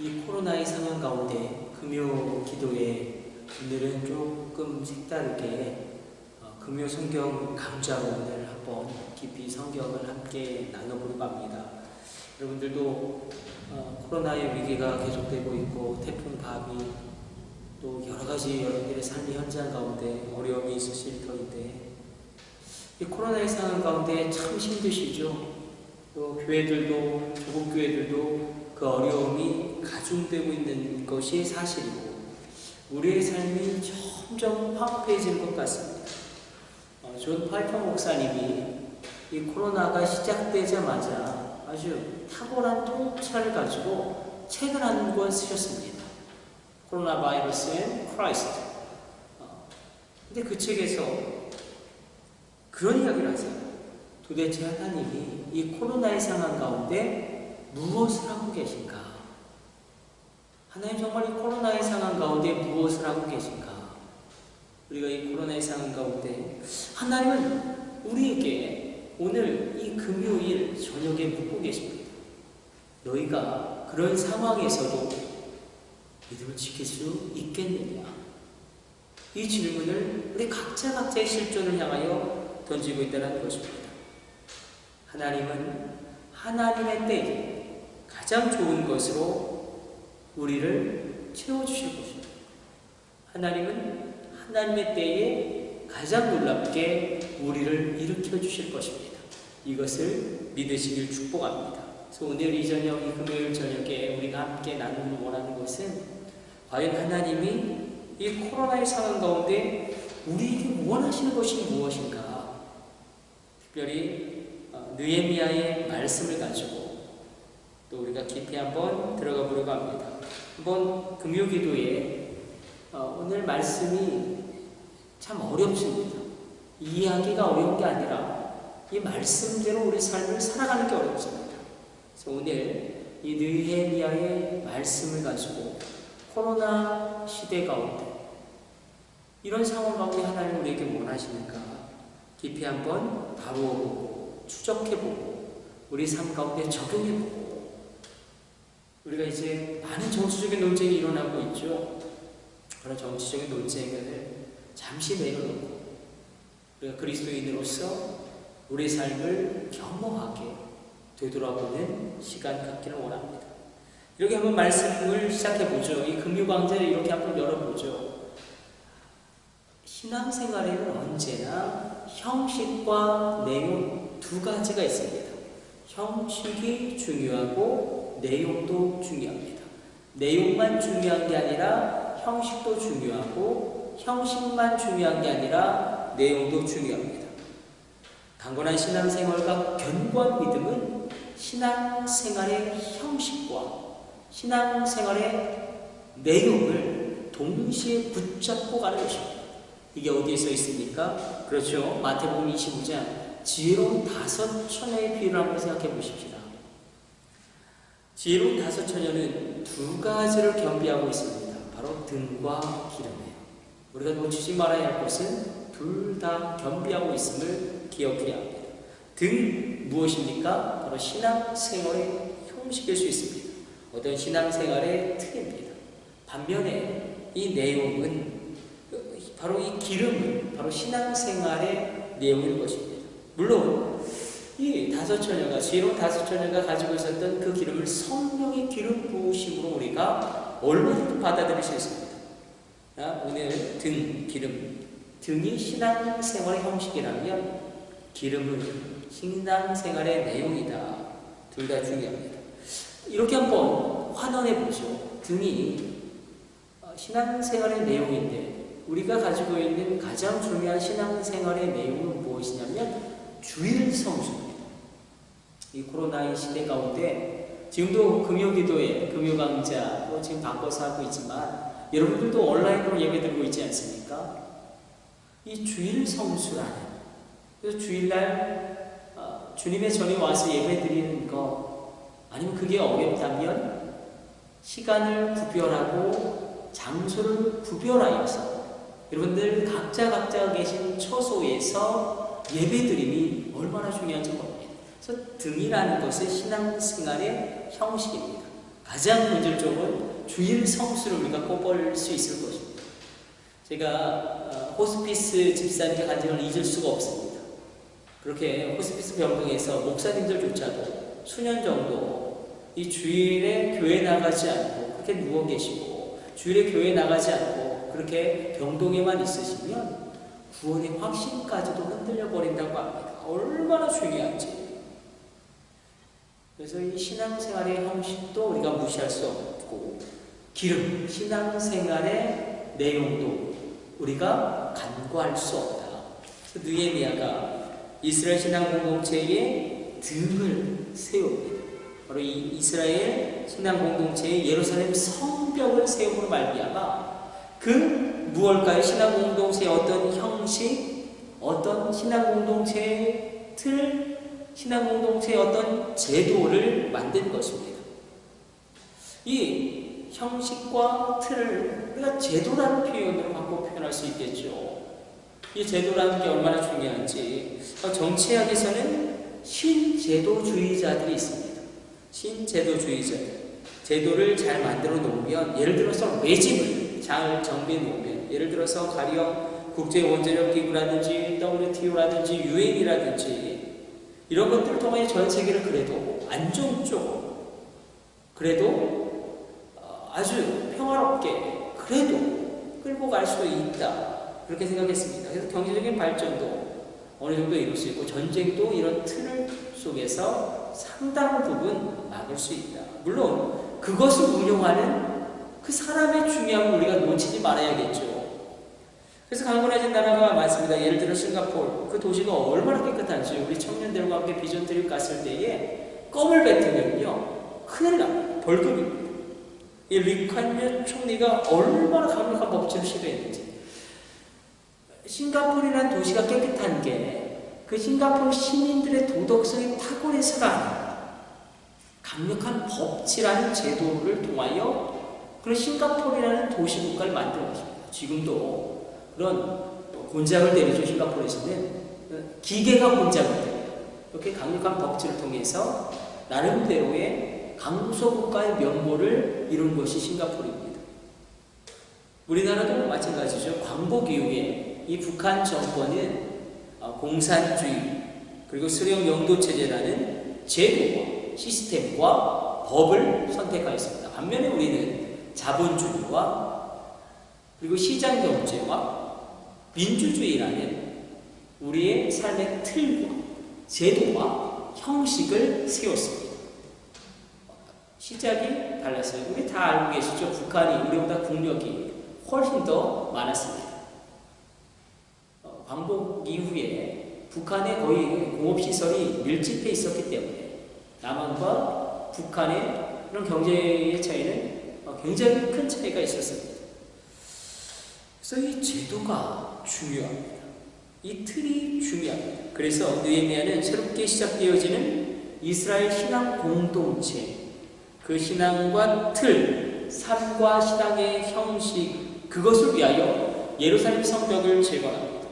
이 코로나의 상황 가운데 금요 기도에 오늘은 조금 색다르게 어, 금요 성경 강좌로 오늘 한번 깊이 성경을 함께 나눠보려고 합니다. 여러분들도 어, 코로나의 위기가 계속되고 있고 태풍 바비 또 여러 가지 여러분들의 삶의 현장 가운데 어려움이 있으실 터인데 이 코로나의 상황 가운데 참 힘드시죠? 또 교회들도 조국 교회들도 그 어려움이 가중되고 있는 것이 사실이고 우리의 삶이 점점 황폐해지는 것 같습니다. 어, 존 파이퍼 목사님이 이 코로나가 시작되자마자 아주 탁월한 통찰을 가지고 책을 한 권 쓰셨습니다. 코로나 바이러스 앤 크라이스트. 어, 근데 그 책에서 그런 이야기를 하세요. 도대체 하나님이 이 코로나의 상황 가운데 무엇을 하고 계신가? 하나님 정말 이 코로나의 상황 가운데 무엇을 하고 계신가? 우리가 이 코로나의 상황 가운데 하나님은 우리에게 오늘 이 금요일 저녁에 묻고 계십니다. 너희가 그런 상황에서도 믿음을 지킬 수 있겠느냐? 이 질문을 우리 각자 각자의 실존을 향하여 던지고 있다는 것입니다. 하나님은 하나님의 때에 가장 좋은 것으로 우리를 채워주실 것입니다. 하나님은 하나님의 때에 가장 놀랍게 우리를 일으켜 주실 것입니다. 이것을 믿으시길 축복합니다. 그래서 오늘 이 저녁, 이 금요일 저녁에 우리가 함께 나누기 원하는 것은 과연 하나님이 이 코로나의 상황 가운데 우리에게 원하시는 것이 무엇인가? 특별히 느에미아의 말씀을 가지고 또 우리가 깊이 한번 들어가 보려고 합니다. 한번 금요기도에 어, 오늘 말씀이 참 어렵습니다. 이해하기가 어려운 게 아니라 이 말씀대로 우리 삶을 살아가는 게 어렵습니다. 그래서 오늘 이 느헤미야의 말씀을 가지고 코로나 시대 가운데 이런 상황 가운데 하나님 우리에게 원하시는가 깊이 한번 다루어보고 추적해보고 우리 삶 가운데 적용해보고 우리가 이제 많은 정치적인 논쟁이 일어나고 있죠. 그런 정치적인 논쟁을 잠시 내려놓고 우리가 그리스도인으로서 우리 삶을 겸허하게 되돌아보는 시간 갖기를 원합니다. 이렇게 한번 말씀을 시작해보죠. 이 금유광제를 이렇게 한번 열어보죠. 신앙생활에는 언제나 형식과 내용 두 가지가 있습니다. 형식이 중요하고 내용도 중요합니다. 내용만 중요한 게 아니라 형식도 중요하고 형식만 중요한 게 아니라 내용도 중요합니다. 강건한 신앙생활과 견고한 믿음은 신앙생활의 형식과 신앙생활의 내용을 동시에 붙잡고 가는 것입니다. 이게 어디에 써 있습니까? 그렇죠. 마태복음 25장 지혜로운 다섯 처녀의 비유를 한번 생각해 보십시다. 지혜로운 다섯 처녀는 두 가지를 겸비하고 있습니다. 바로 등과 기름이에요. 우리가 놓치지 말아야 할 것은 둘 다 겸비하고 있음을 기억해야 합니다. 등 무엇입니까? 바로 신앙생활의 형식일 수 있습니다. 어떤 신앙생활의 틀입니다. 반면에 이 내용은 바로 이 기름은 바로 신앙생활의 내용일 것입니다. 물론 이 다섯 처녀가 지혜로운 다섯 처녀가 가지고 있었던 그 기름을 성령의 기름 부으심으로 우리가 얼마든지 받아들일 수 있습니다. 아, 오늘 등 기름 등이 신앙생활의 형식이라면 기름은 신앙생활의 내용이다. 둘 다 중요합니다. 이렇게 한번 환원해 보죠. 등이 신앙생활의 내용인데 우리가 가지고 있는 가장 중요한 신앙생활의 내용은 무엇이냐면 주일 성수입니다. 이 코로나의 시대 가운데 지금도 금요 기도에 금요 강좌 또 지금 바꿔서 하고 있지만 여러분들도 온라인으로 예배 드리고 있지 않습니까? 이 주일 성수라는 그래서 주일날 어, 주님의 전에 와서 예배 드리는 거 아니면 그게 어렵다면 시간을 구별하고 장소를 구별하여서 여러분들 각자 각자 계신 처소에서 예배 드림이 얼마나 중요한지 모릅니다. 그래서 등이라는 것은 신앙생활의 형식입니다. 가장 본질적으로 주일 성수를 우리가 꼽을 수 있을 것입니다. 제가 어, 호스피스 집사님의 간증을 잊을 수가 없습니다. 그렇게 호스피스 병동에서 목사님들조차도 수년 정도 이 주일에 교회 나가지 않고 그렇게 누워 계시고 주일에 교회 나가지 않고 그렇게 병동에만 있으시면 구원의 확신까지도 흔들려 버린다고 합니다. 얼마나 중요한지. 그래서 이 신앙생활의 형식도 우리가 무시할 수 없고 기름, 신앙생활의 내용도 우리가 간과할 수 없다. 느헤미야가 이스라엘 신앙 공동체의 등을 세웁니다. 바로 이 이스라엘 신앙 공동체의 예루살렘 성벽을 세움으로 말미암아 그 무엇일까요? 신앙 공동체의 어떤 형식, 어떤 신앙 공동체의 틀, 신앙 공동체의 어떤 제도를 만든 것입니다. 이 형식과 틀을 우리가 제도라는 표현으로 바꿔 표현할 수 있겠죠. 이 제도라는 게 얼마나 중요한지 정치학에서는 신제도주의자들이 있습니다. 신제도주의자들. 제도를 잘 만들어 놓으면 예를 들어서 레짐을 잘 정비해 놓으면 예를 들어서 가령 국제 원자력 기구라든지 WTO라든지 유엔이라든지 이런 것들을 통해 전 세계를 그래도 안정적으로 그래도 어, 아주 평화롭게 그래도 끌고 갈 수 있다 그렇게 생각했습니다. 그래서 경제적인 발전도 어느 정도 이룰 수 있고 전쟁도 이런 틀을 속에서 상당 부분 막을 수 있다. 물론 그것을 운용하는 그 사람의 중요함을 우리가 놓치지 말아야겠죠. 그래서 강건해진 나라가 많습니다. 예를 들어 싱가포르 그 도시가 얼마나 깨끗한지 우리 청년들과 함께 비전 트립 갔을 때에 껌을 뱉으면요 큰일 납니다. 벌금입니다. 이 리칸유 총리가 얼마나 강력한 법치를 시도했는지 싱가포르라는 도시가 깨끗한 게 그 싱가포르 시민들의 도덕성이 탁월해서가 아니라 강력한 법치라는 제도를 통하여 그런 싱가포르라는 도시 국가를 만든 것입니다. 지금도 그런 곤장을 내리죠 싱가포르에서는 기계가 곤장을 내려요. 이렇게 강력한 법치를 통해서 나름대로의 강소국가의 면모를 이룬 것이 싱가포르입니다. 우리나라도 마찬가지죠. 광복 이후에 이 북한 정권은 어, 공산주의 그리고 수령 영도 체제라는 제도와 시스템과 법을 선택하였습니다. 반면에 우리는 자본주의와 그리고 시장 경제와 민주주의라는 우리의 삶의 틀과 제도와 형식을 세웠습니다. 시작이 달랐어요. 우리 다 알고 계시죠? 북한이 우리보다 국력이 훨씬 더 많았습니다. 어, 광복 이후에 북한의 거의 공업시설이 밀집해 있었기 때문에 남한과 북한의 그런 경제의 차이는 어, 굉장히 큰 차이가 있었습니다. 그래서 이 제도가 중요합니다. 이 틀이 중요합니다. 그래서 느헤미야는 새롭게 시작되어지는 이스라엘 신앙 공동체, 그 신앙과 틀, 삶과 신앙의 형식, 그것을 위하여 예루살렘 성벽을 재건합니다.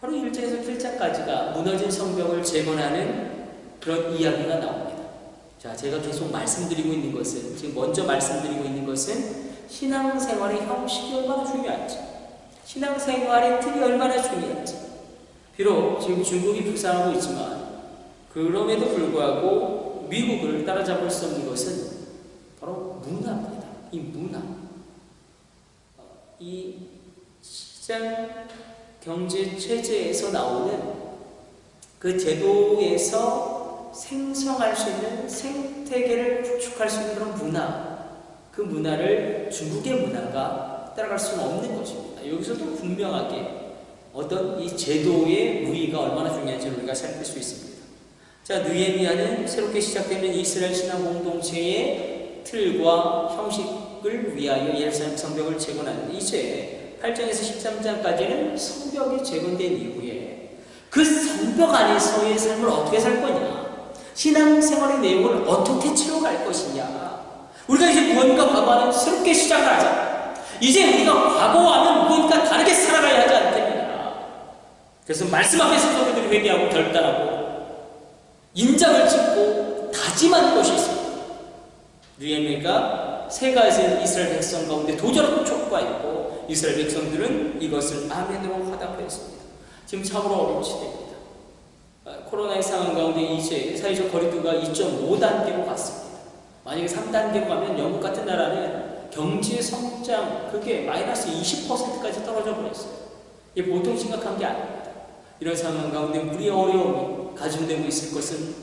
바로 1장에서 7장까지가 무너진 성벽을 재건하는 그런 이야기가 나옵니다. 자, 제가 계속 말씀드리고 있는 것은, 지금 먼저 말씀드리고 있는 것은 신앙생활의 형식이 얼마나 중요한지, 신앙생활의 틀이 얼마나 중요한지. 비록 지금 중국이 불쌍하고 있지만, 그럼에도 불구하고 미국을 따라잡을 수 없는 것은 바로 문화입니다. 이 문화. 어, 이 시장 경제 체제에서 나오는 그 제도에서 생성할 수 있는 생태계를 구축할 수 있는 그런 문화, 그 문화를 중국의 문화가 따라갈 수는 없는 것입니다. 여기서도 분명하게 어떤 이 제도의 무의가 얼마나 중요한지 우리가 살필 수 있습니다. 자, 느헤미야는 새롭게 시작되는 이스라엘 신앙 공동체의 틀과 형식을 위하여 예루살렘 성벽을 재건하는 이제 8장에서 13장까지는 성벽이 재건된 이후에 그 성벽 안에서의 삶을 어떻게 살 거냐? 신앙생활의 내용을 어떻게 채워갈 것이냐? 우리가 이제 무언가 과거와는 새롭게 시작을 하자. 이제 우리가 과거와는 무언가 다르게 살아가야 하지 않겠느냐? 그래서 말씀 앞에서 성도들이 회개하고 결단하고 인장을 찍고 다짐한 것이 있습니다. 느헤미야가 세 가지 이스라엘 백성 가운데 도전하고 촉구하였고 이스라엘 백성들은 이것을 아멘으로 화답하였습니다. 지금 참으로 어려운 시대입니다. 아, 코로나의 상황 가운데 이제 사회적 거리두기가 2.5단계로 갔습니다. 만약에 3단계로 가면 영국 같은 나라는 경제 성장 그게 마이너스 20%까지 떨어져 버렸어요. 이게 보통 심각한 게 아닙니다. 이런 상황 가운데 우리의 어려움이 가중되고 있을 것은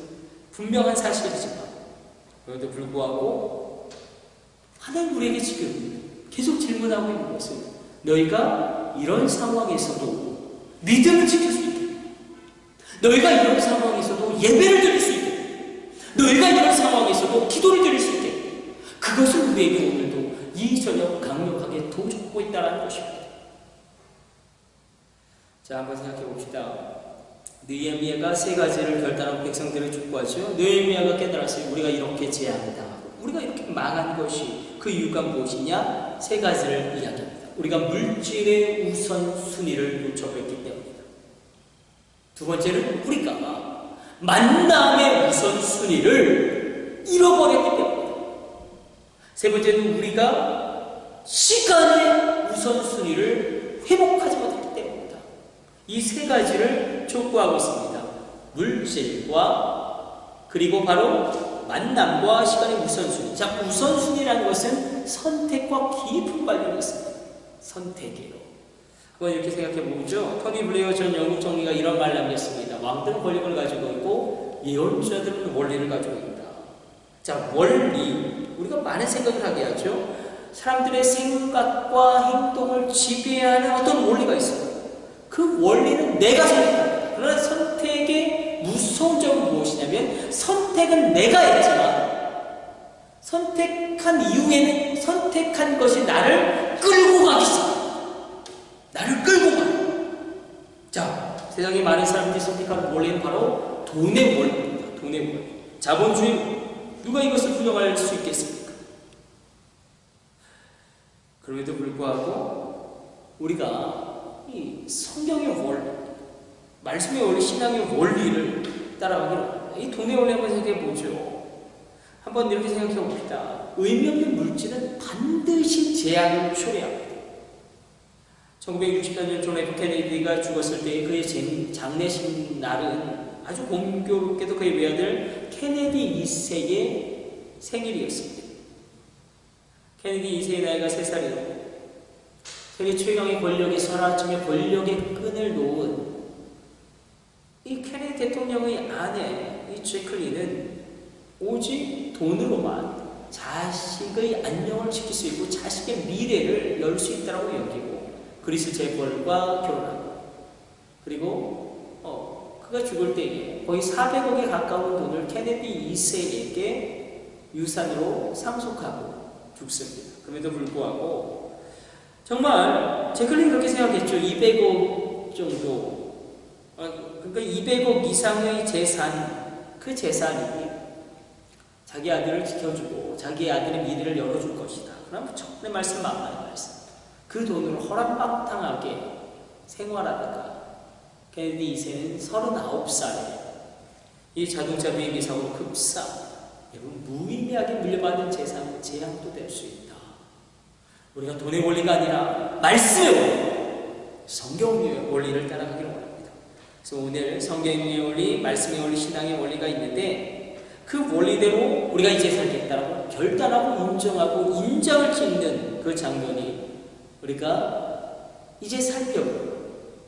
분명한 사실이지만 그런데 불구하고 하나님 우리에게 지금 계속 질문하고 있는 것은 너희가 이런 상황에서도 믿음을 지킬 수 있게 너희가 이런 상황에서도 예배를 드릴 수 있게 너희가 이런 상황에서도 기도를 드릴 수 있게 그것을 우리에게 오늘도 이 저녁 강력하게 도전하고 있다는 것입니다. 자 한번 생각해 봅시다. 느헤미야가 세 가지를 결단하고 백성들을 촉구하죠. 느헤미야가 깨달았어요. 우리가 이렇게 제한을 당하고 우리가 이렇게 망한 것이 그 이유가 무엇이냐? 세 가지를 이야기합니다. 우리가 물질의 우선 순위를 놓쳐버렸기 때문이다. 두 번째는 우리가 만남의 우선 순위를 잃어버렸기 때문이다. 세 번째는 우리가 시간의 우선 순위를 회복하지 못했기 때문이다. 이 세 가지를 촉구하고 있습니다. 물질과 그리고 바로 만남과 시간의 우선순위. 자, 우선순위라는 것은 선택과 깊은 관련이 있습니다. 선택이에요. 한번 이렇게 생각해 보죠. 토니 블레어 전 영국 총리가 이런 말을 남겼습니다. 왕들은 권력을 가지고 있고 예언자들은 원리를 가지고 있다. 자, 원리. 우리가 많은 생각을 하게 하죠. 사람들의 생각과 행동을 지배하는 어떤 원리가 있어요. 그 원리는 내가 선택한다. 그러나 선택의 무서운 점은 무엇이냐면 선택은 내가 했지만 선택한 이후에는 선택한 것이 나를 끌고 가기 시작합니다. 나를 끌고 가. 자, 세상에 많은 사람들이 선택하는 원리는 바로 돈의 원리입니다. 돈의 원리. 자본주의 누가 이것을 부정할 수 있겠습니까? 그럼에도 불구하고 우리가 이 성경의 원리, 말씀의 원리, 신앙의 원리를 따라가기로. 이 돈의 원리 한번 생각해 보죠. 한번 이렇게 생각해 봅시다. 의미 없는 물질은 반드시 재앙을 초래합니다. 1964년 존 F 케네디가 죽었을 때 그의 쟁- 장례식 날은 아주 공교롭게도 그의 외아들 케네디 2세의 생일이었습니다. 케네디 2세의 나이가 3살이었고 세계 최강의 권력의 설화점에 권력의 끈을 놓은 이 케네디 대통령의 아내 이 제클린은 오직 돈으로만 자식의 안녕을 지킬 수 있고 자식의 미래를 열 수 있다고 여기고 그리스 재벌과 결혼하고 그리고 어, 그가 죽을 때에 거의 400억에 가까운 돈을 케네디 2세에게 유산으로 상속하고 죽습니다. 그럼에도 불구하고 정말 제클린 그렇게 생각했죠. 200억 정도 어, 그러니까 200억 이상의 재산 그 재산이 자기 아들을 지켜주고 자기 아들의 미래를 열어줄 것이다. 그럼 첫번째 말씀 만만의 말씀. 그 돈으로 허락방탕하게 생활하다가 케네디 2세는 39살에 이 자동차 비행기 사고로 급사 여러분 무의미하게 물려받은 재산 은 재앙도 될 수 있다. 우리가 돈의 원리가 아니라 말씀의 성경의 원리를 따라가기를 원합니다. 그래서 오늘 성경의 원리, 말씀의 원리, 신앙의 원리가 있는데 그 원리대로 우리가 이제 살겠다라고 결단하고 인정하고 인정을 짓는 그 장면이 우리가 이제 살펴볼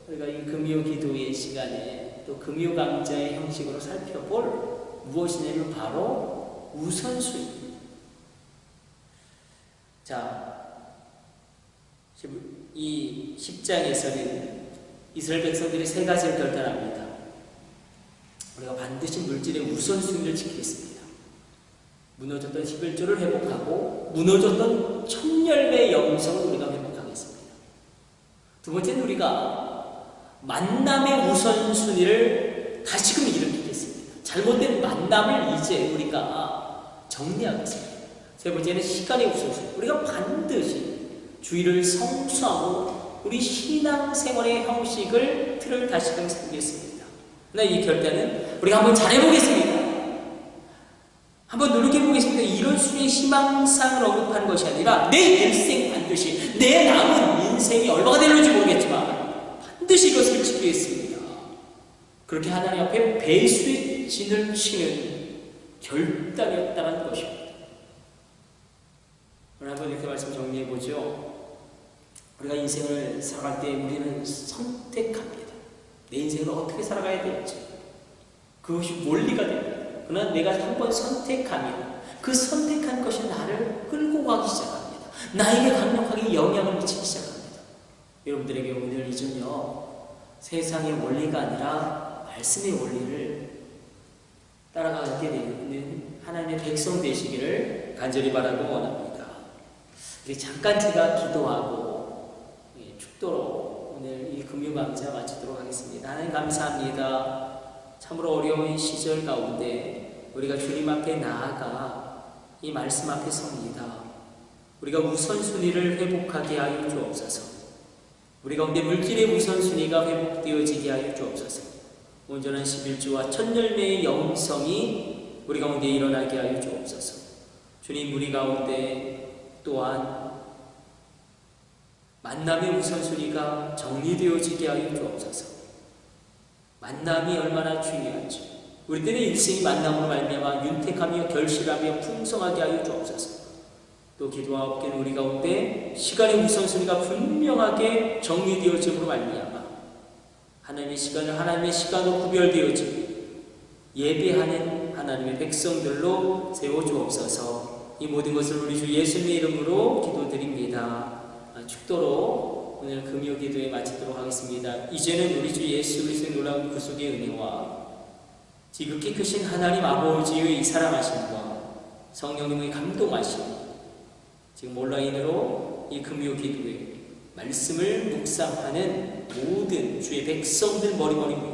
우리가 이 금요 기도의 시간에 또 금요 강좌의 형식으로 살펴볼 무엇이냐면 바로 우선순위. 자, 이 10장에서는 이스라엘 백성들이 세 가지를 결단합니다. 우리가 반드시 물질의 우선순위를 지키겠습니다. 무너졌던 11조를 회복하고 무너졌던 천열의 영성을 우리가 회복하겠습니다. 두 번째는 우리가 만남의 우선순위를 다시금 일으키겠습니다. 잘못된 만남을 이제 우리가 정리하겠습니다. 세 번째는 시간의 우선순위. 우리가 반드시 주의를 성수하고 우리 신앙생활의 형식을 틀을 다시금 세우겠습니다. 이 결단은 우리가 한번 잘해보겠습니다. 한번 노력해보겠습니다. 이런 단순히 희망상을 언급하는 것이 아니라 내 일생 반드시 내 남은 인생이 얼마가 될는지 모르겠지만 반드시 이것을 지키겠습니다. 그렇게 하나님 앞에 배수의 진을 치는 결단이었다는 것입니다. 한번 이렇게 말씀 정리해 보죠. 우리가 인생을 살아갈 때 우리는 선택합니다. 내 인생을 어떻게 살아가야 될지. 그것이 원리가 됩니다. 그러나 내가 한 번 선택하면 그 선택한 것이 나를 끌고 가기 시작합니다. 나에게 강력하게 영향을 미치기 시작합니다. 여러분들에게 오늘 이전요 세상의 원리가 아니라 말씀의 원리를 따라가게 되는 하나님의 백성 되시기를 간절히 바라고 원합니다. 우리 잠깐 제가 기도하고 예, 축도로 오늘 이 금요 강좌 마치도록 하겠습니다. 하나님 감사합니다. 참으로 어려운 시절 가운데 우리가 주님 앞에 나아가 이 말씀 앞에 섭니다. 우리가 우선순위를 회복하게 하여 주옵소서. 우리 가운데 물질의 우선순위가 회복되어지게 하여 주옵소서. 온전한 11주와 첫 열매의 영성이 우리 가운데 일어나게 하여 주옵소서. 주님 우리 가운데 또한 만남의 우선순위가 정리되어지게 하여 주옵소서. 만남이 얼마나 중요한지 우리 때는 일생이 만남으로 말미암아 윤택하며 결실하며 풍성하게 하여 주옵소서. 또 기도하옵기는 우리 가운데 시간의 우선순위가 분명하게 정리되어짐으로 말미암아 하나님의 시간을 하나님의 시간으로 구별되어지고 예배하는 하나님의 백성들로 세워 주옵소서. 이 모든 것을 우리 주 예수님의 이름으로 기도드립니다. 아, 축도로 오늘 금요 기도에 마치도록 하겠습니다. 이제는 우리 주 예수 그리스도의 놀라운 구속의 은혜와 지극히 크신 하나님 아버지의 이 사랑하심과 성령님의 감동하심 지금 온라인으로 이 금요 기도에 말씀을 묵상하는 모든 주의 백성들 머리머리 모여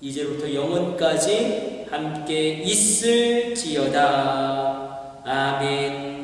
이제부터 영원까지 함께 있을지어다. 아멘.